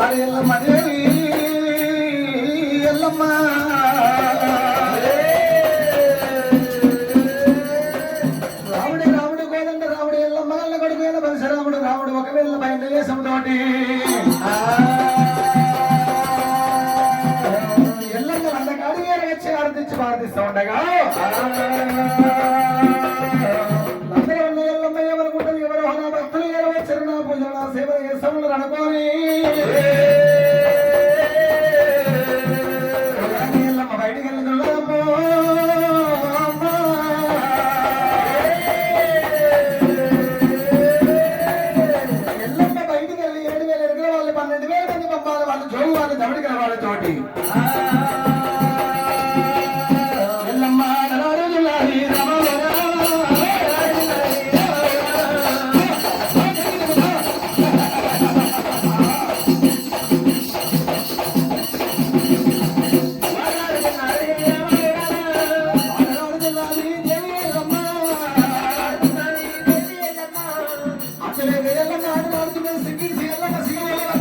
వాడు Yellamma Devi Yellamma. Lepas, gini.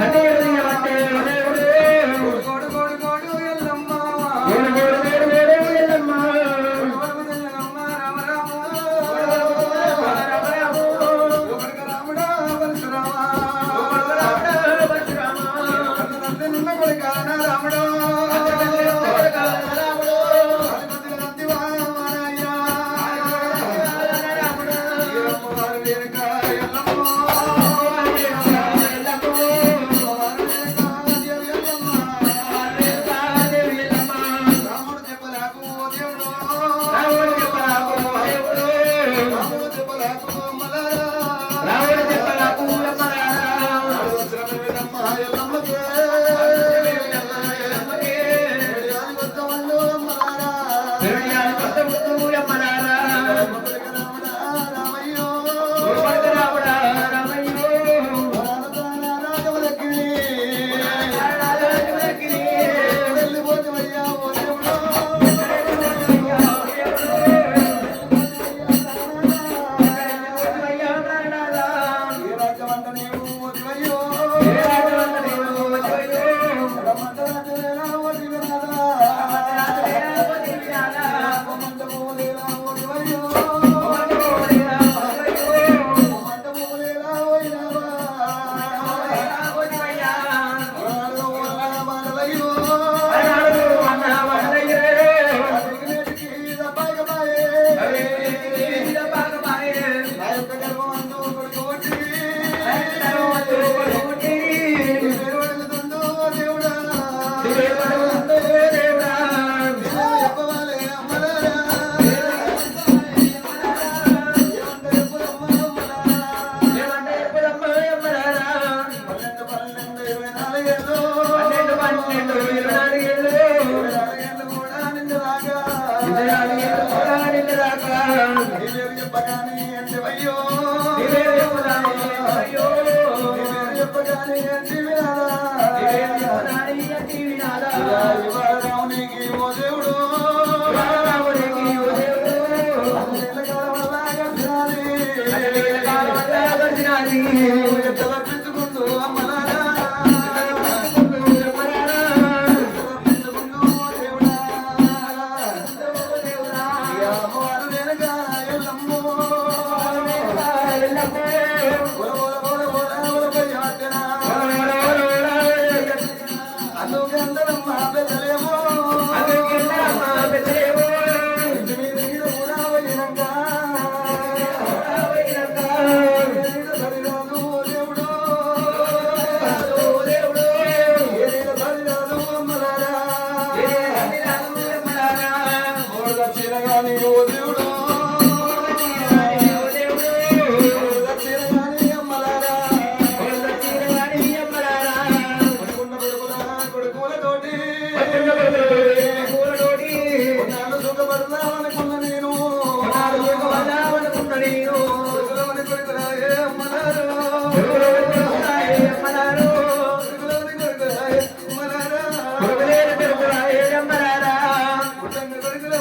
కోడు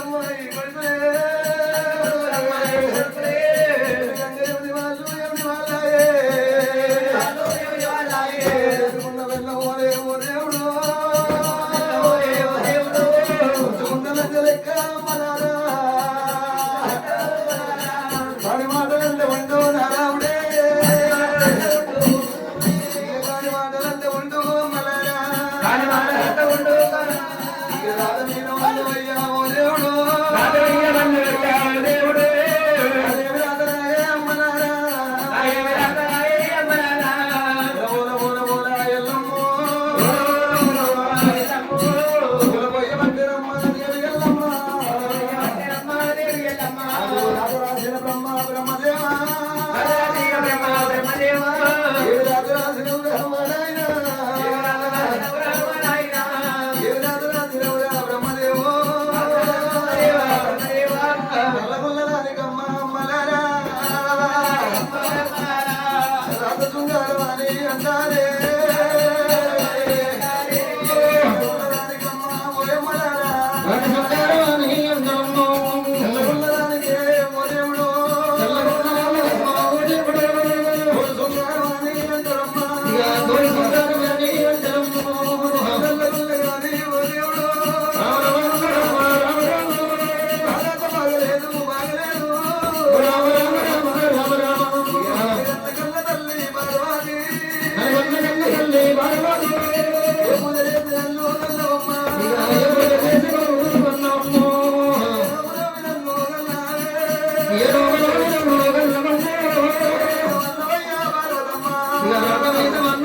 కొడుకులమ్మాయి కొడుకులే. না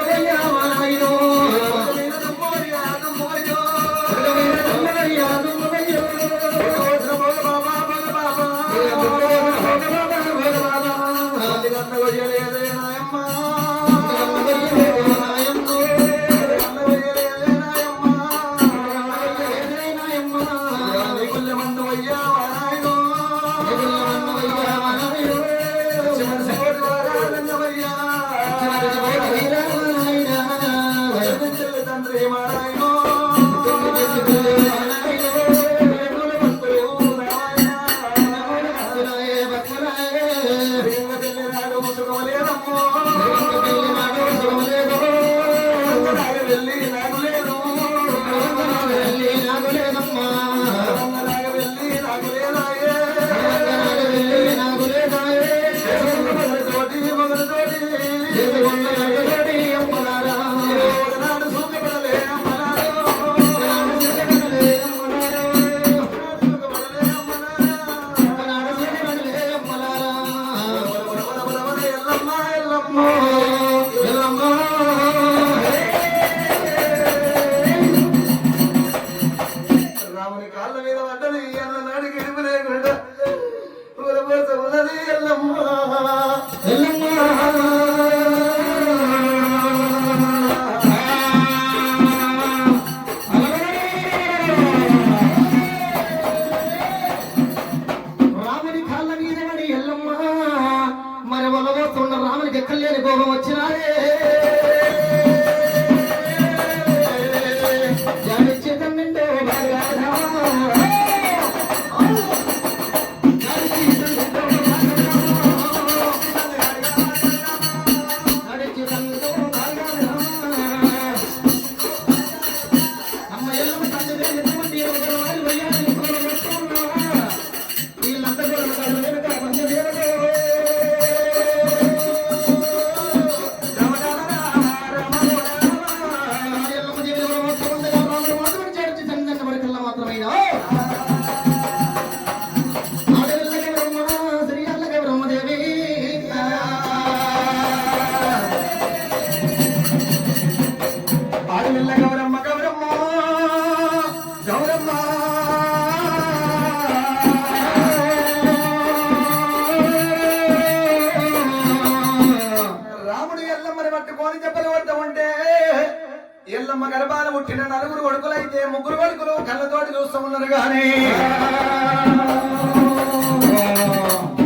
గొప్ప కొడుకులు కళ్ళతోటి చూస్తూ ఉన్నారు కానీ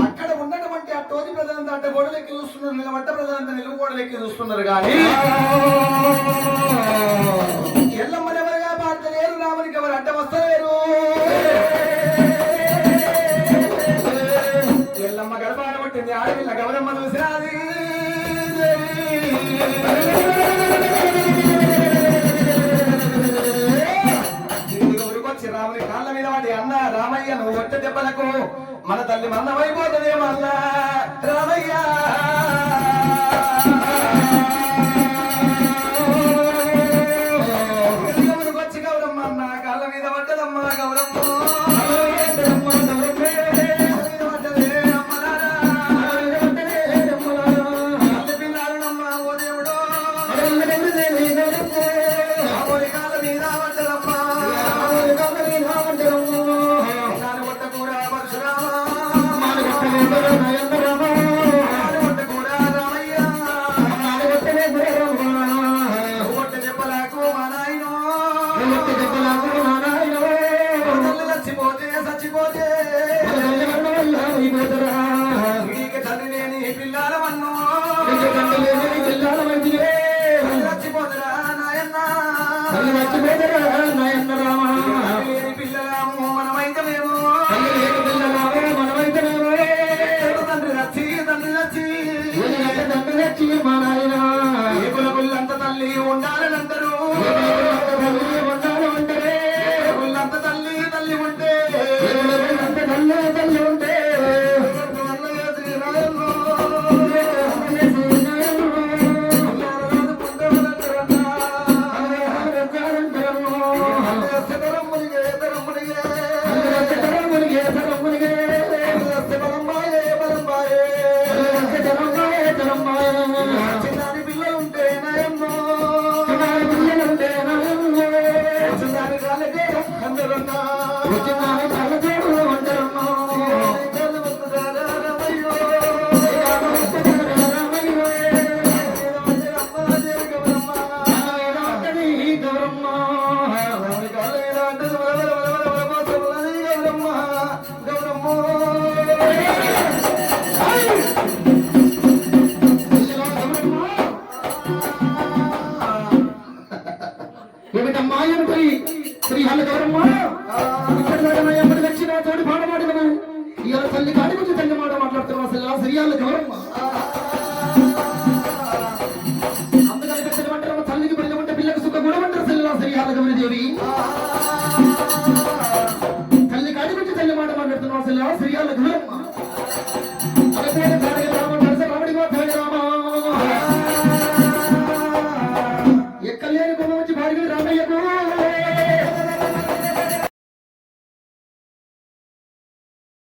అక్కడ ఉన్నటువంటి ఆ తోటి ప్రజలంతా అట్ట గోడలెక్కి చూస్తున్నారు నిలబడ్డ ప్రజలంతా నిలువు గోడలెక్కి చూస్తున్నారు కానీ ఎల్లమ్మనెవరుగా పాడతలేరు రామునికి ఎవరు అడ్డ వస్తలేరు. ఎల్లమ్మ గడపాడబట్టింది గవరమ్మ గౌరమ్మ చూసినది రామయ్య దెబ్బలకు మన తల్లి మన్నమైపోతుంది మళ్ళా రామయ్యా. తల్లి ఏమిటి శ్రీ గౌరమ్మ ఇక్కడ మేడం ఎప్పటి వచ్చిన తోటి ఇవాళ తల్లి కాడి గురించి తల్లి మాట అసలు శ్రీ గౌరమ్మ.